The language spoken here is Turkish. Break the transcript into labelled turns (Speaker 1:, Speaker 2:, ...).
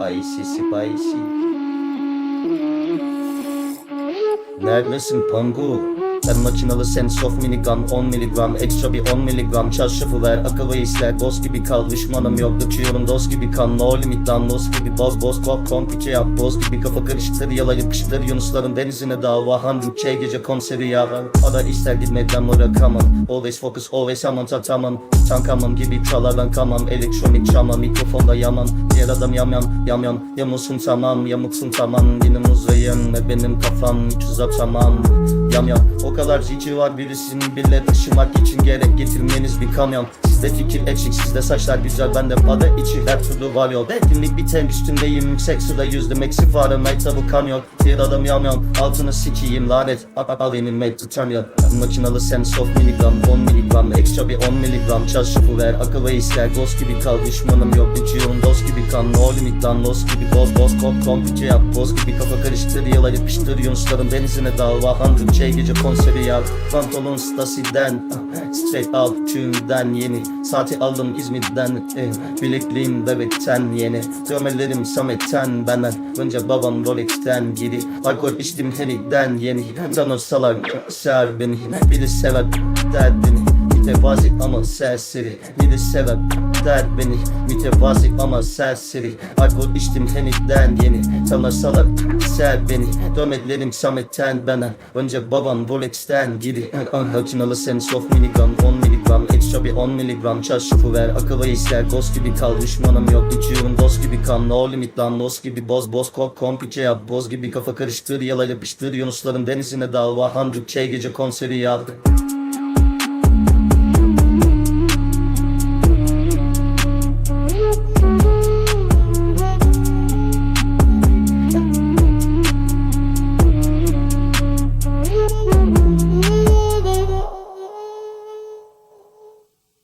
Speaker 1: Spicy spicy. Neredesin pangu? Ben makinalı sense of minigun 10 miligram Ekstra bir 10 miligram Çarşafı ver akıllı işler Dost gibi kal. Düşmanım yok Döküyorum dost gibi kan. No limit lan Dost gibi boz boz. Kop komplike yap Boz gibi kafa karıştır yalayıp kıştır Yunusların denizine dava Handu K gece konseri yarar Para ister gitmeden mora kamam. Always focus always aman tatamam Tankamam gibi çalardan kamam. Elektronik çama mikrofonda yaman Adam yam yam yam yam. Yamulsun tamam yamuksun tamam. Benim uzayım ve benim kafam hiç uzatamam. Yam yam. O kadar cici var birisini bile taşımak için gerek getirmeniz bir kamyon Sizde fikir eksik sizde saçlar güzel bende pada içi her türlü var yol Etkinlik biten üstündeyim yüksek suda yüzdüm eksi Fahrenheit tabu kanyon Bir adam yam yam altını sikiyim lanet. Al al benim mate tutamıyor Makinalı sense of miligram 10 miligram Ekstra bir 10 miligram. Çarşafı ver akıllı ister Ghost gibi kal. Düşmanım yok içiyorum dost gibi kan. No limit lan lost gibi boz boz kop komplike yap. Boz gibi kafa karıştır yıla yapıştır Yunusların denizine dava Hundred şey gece konseri yap. Pantolon Stasi'den Straight out tümden yeni Saati aldım İzmir'den eh, Bilekliğim bebekten yeni. Dövmelerim Samet'ten benden Önce babam Rolex'ten geri Alkol içtim Henry'den yeni. Tanırsalar ser beni. Biri sever derdini. Mütevazi ama serseri. Biri sever der beni Mütevazi ama serseri. Alkol içtim Henry'den yeni Tanırsalar ser beni. Dövmelerim Samet'ten benden Önce babam Rolex'ten geri. Makinalı sense of minigun 10 miligram Ekstra bir 10 miligram Çarşafı ver akıllı ister Ghost gibi kal. Düşmanım yok İçiyorum dost gibi kan. No limit lan Dost gibi boz boz kop komplike yap. Boz gibi kafa karıştır yala yapıştır. Yunusların denizine dal Vahan Şey gece konseri yap